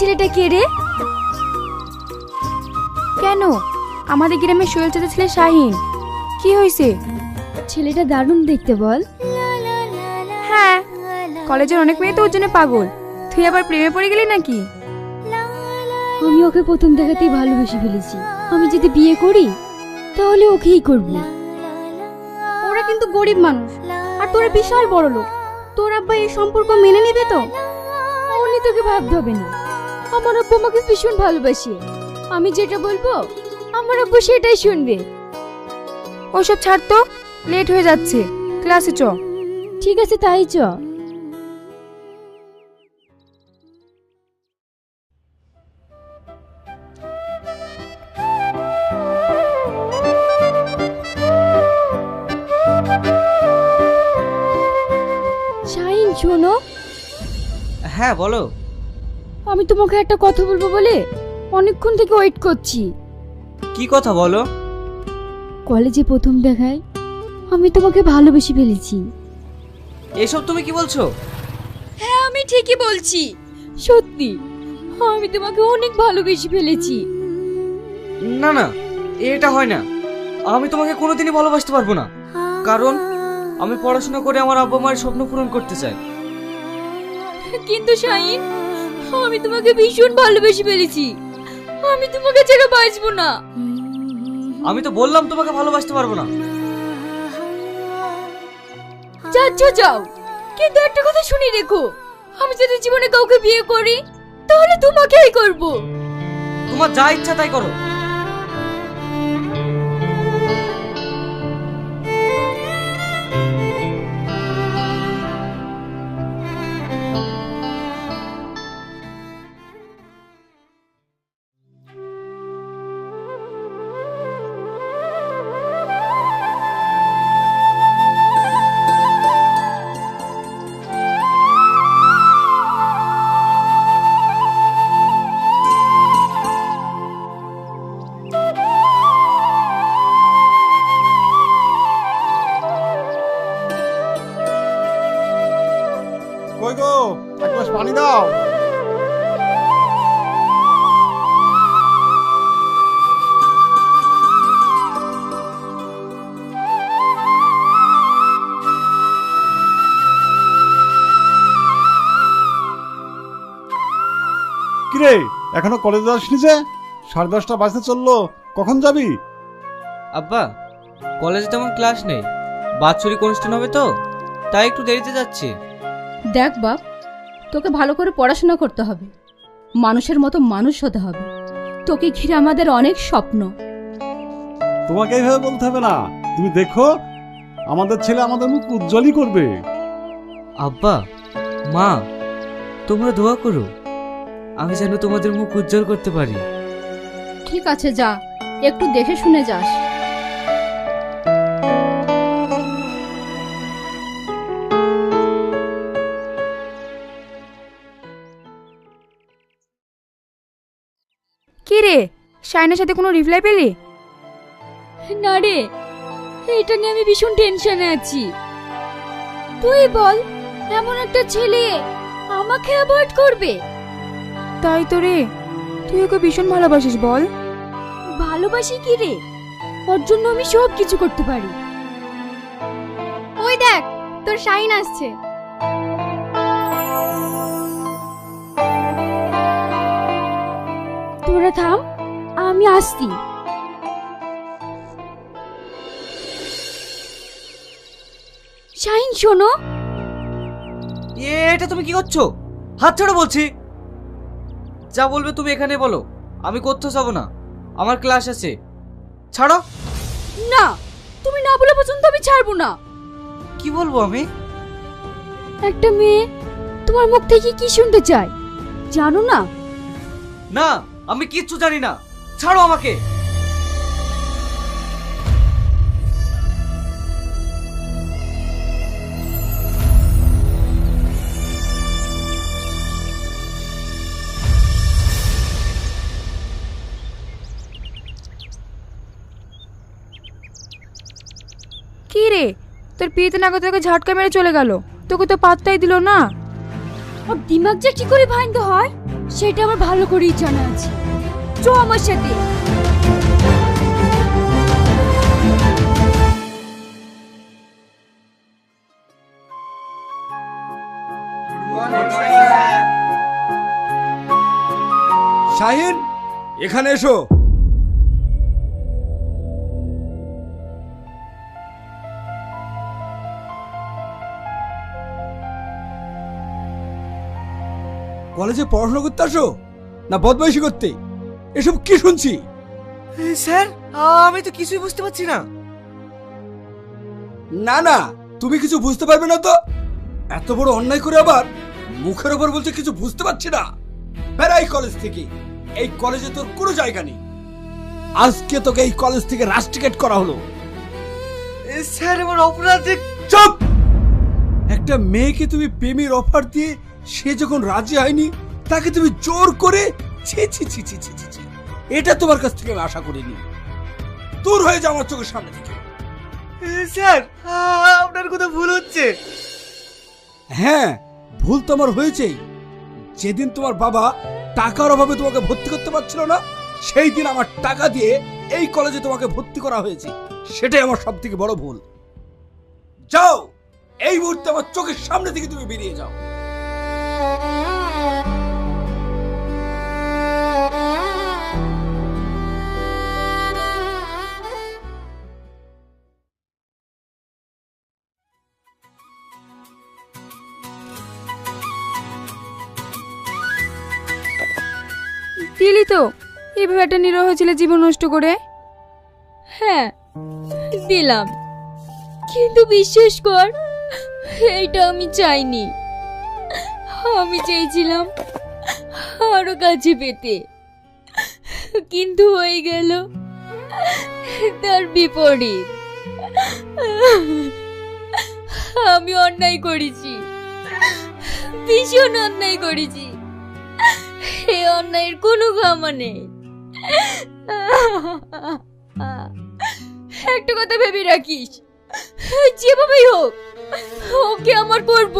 ছেলেটা কে রে? কেন? আমাদের গ্রামের সোহেল চাচা ছেলে শাহিন। কি হয়েছে ছেলেটা দারুণ দেখতে বল। হ্যাঁ কলেজের অনেক মেয়ে তো ওর জন্য পাগল। তুই আবার প্রেমে পড়ে গেলি নাকি? আমি ওকে প্রথম দেখাতেই ভালোবেসে ফেলেছি। আমি যদি বিয়ে করি তাহলে ওকেই করব। ওরা কিন্তু গরিব মানুষ আর তোরা বিশাল বড় লোক তোর আব্বা এই সম্পর্ক মেনে নেবে তো? উনি তোকে ভাবতে হবে না। আমার আব্বু আমাকে ভীষণ ভালোবাসে। আমি যেটা বলব আমার আব্বু সেটাই শুনবে। ওসব ছাড় তো লেট হয়ে যাচ্ছে। ক্লাসে চ। ঠিক আছে তাই চ। শাহিন শোনো। হ্যাঁ বলো। আমি তোমাকে একটা কথা বলব বলে অনেকক্ষণ থেকে ওয়েট করছি। কি কথা বলো? কলেজে প্রথম দেখায় আমি তোমাকে ভালোবেসে ফেলেছি। এসব তুমি কি বলছো? হ্যাঁ আমি ঠিকই বলছি। সত্যি আমি তোমাকে অনেক ভালোবেসে ফেলেছি। না না এটা হয় না। আমি তোমাকে কোনোদিনই ভালোবাসতে পারব না। কারণ আমি পড়াশোনা করে আমার আব্বা মায়ের স্বপ্ন পূরণ করতে চাই। কিন্তু শাহিন আমি তোমাকে ভীষণ ভালোবেসে ফেলেছি। আমি তোমাকে ছেড়ে বাঁচবো না। আমি তো বললাম তোমাকে ভালোবাসতে পারব না। যাচ্ছ যাও। কিন্তু একটা কথা শুনি রেখো। আমি যদি জীবনে কাউকে বিয়ে করি তাহলে তোমাকেই করব। তোমার যা ইচ্ছা তাই করো। কই গো? এক গ্লাস পানি দাও। কিরে, এখনও কলেজে আসনি যে? সাড়ে দশটা বাজতে চলল। কখন যাবি? আব্বা কলেজে তেমন ক্লাস নেই। বাৎসরিক অনুষ্ঠান হবে তো, তাই একটু দেরিতে যাচ্ছি। দেখ বাপ তোকে ভালো করে পড়াশোনা করতে হবে। মানুষের মতো মানুষ হতে হবে। তোকে ঘিরে আমাদের অনেক স্বপ্ন। তোমাকে এইভাবে বলতে হবে না। তুমি দেখো আমাদের ছেলে আমাদের মুখ উজ্জ্বলই করবে। আব্বা মা তোমরা দোয়া করো। আমি যেন তোমাদের মুখ উজ্জ্বল করতে পারি। ঠিক আছে যা। একটু দেখে শুনে যাস। রে শাহিনের সাথে কোনো রিপ্লাই পেলি? না রে এটা নিয়ে আমি ভীষণ টেনশনে আছি। তুই বল এমন একটা ছেলে আমাকে অ্যাভয়েড করবে? তাই তো রে তুই ওকে ভীষণ ভালোবাসিস বল। ভালোবাসি কি রে? ওর জন্য আমি সব কিছু করতে পারি। ওই দেখ তোর শাইন আসছে। তোরা থাম। আমি আসছি। শাইন শোনো। এটা তুমি কি করছ? হাত ছাড়ো বলছি। যা বলবে তুমি এখানে বলো। আমি কোথাও যাব না? আমার ক্লাস আছে। ছাড়ো। না তুমি না বলে পর্যন্ত আমি ছাড়বো না। কি বলব আমি? একটা মেয়ে তোমার মুখ থেকে কি শুনতে চায়? জানো না? না আমি কিচ্ছু জানি না। ছাড়ো আমাকে। কি রে? তোর পিয়েতে নাগা তোকে ঝাটকা মেরে চলে গেল। তোকে তো পাত্তাই দিল না। ওর দিমাগ যে কি করে ভাঙতে হয় সেটা আমার ভালো করেই জানা আছে। চ আমার সাথে। শাহিন এখানে এসো। কলেজে পড়াশোনা করতে আসো? না বদমাইশি করতে? এসব কি শুনছি? স্যার আমি তো কিছুই বুঝতে পারছি না। না না তুমি কিছু বুঝতে পারবে না তো? এত বড় অন্যায় করে আবার মুখের ওপর বলছে কিছু বুঝতে পারছি না? বেড়াই কলেজ থেকে। এই কলেজে তোর কোনো জায়গা নেই। আজকে তোকে এই কলেজ থেকে রাস্টিকেট করা হলো। স্যার আমার অপরাধ চুপ! একটা মেয়েকে তুমি প্রেমের অফার দিয়ে সে যখন রাজি হয়নি তাকে তুমি জোর করে ছি ছি ছি ছি ছি ছি। এটা তোমার কাছ থেকে আমি আশা করিনি। দূর হয়ে যাও আমার চোখের সামনে থেকে। স্যার আপনার কোথাও ভুল হচ্ছে। হ্যাঁ ভুল তো আমার হয়েছেই। যেদিন তোমার বাবা টাকার অভাবে তোমাকে ভর্তি করতে পারছিল না সেই দিন আমার টাকা দিয়ে এই কলেজে তোমাকে ভর্তি করা হয়েছে। সেটাই আমার সব থেকে বড় ভুল। যাও এই মুহূর্তে আমার চোখের সামনে থেকে তুমি বেরিয়ে যাও। দিলি তো? এভাবে একটা নিরহ ছেলে জীবন নষ্ট করে। হ্যাঁ দিলাম। কিন্তু বিশ্বাস কর, এইটা আমি চাইনি। আমি চেয়েছিলাম আরও কাছে পেতে। কিন্তু হয়ে গেল তার বিপরীত। আমি অন্যায় করেছি। ভীষণ অন্যায় করেছি। এই অন্যায়ের কোনো ক্ষমা নেই। একটা কথা ভেবে রাখিস। যেভাবেই হোক ওকে আমার করব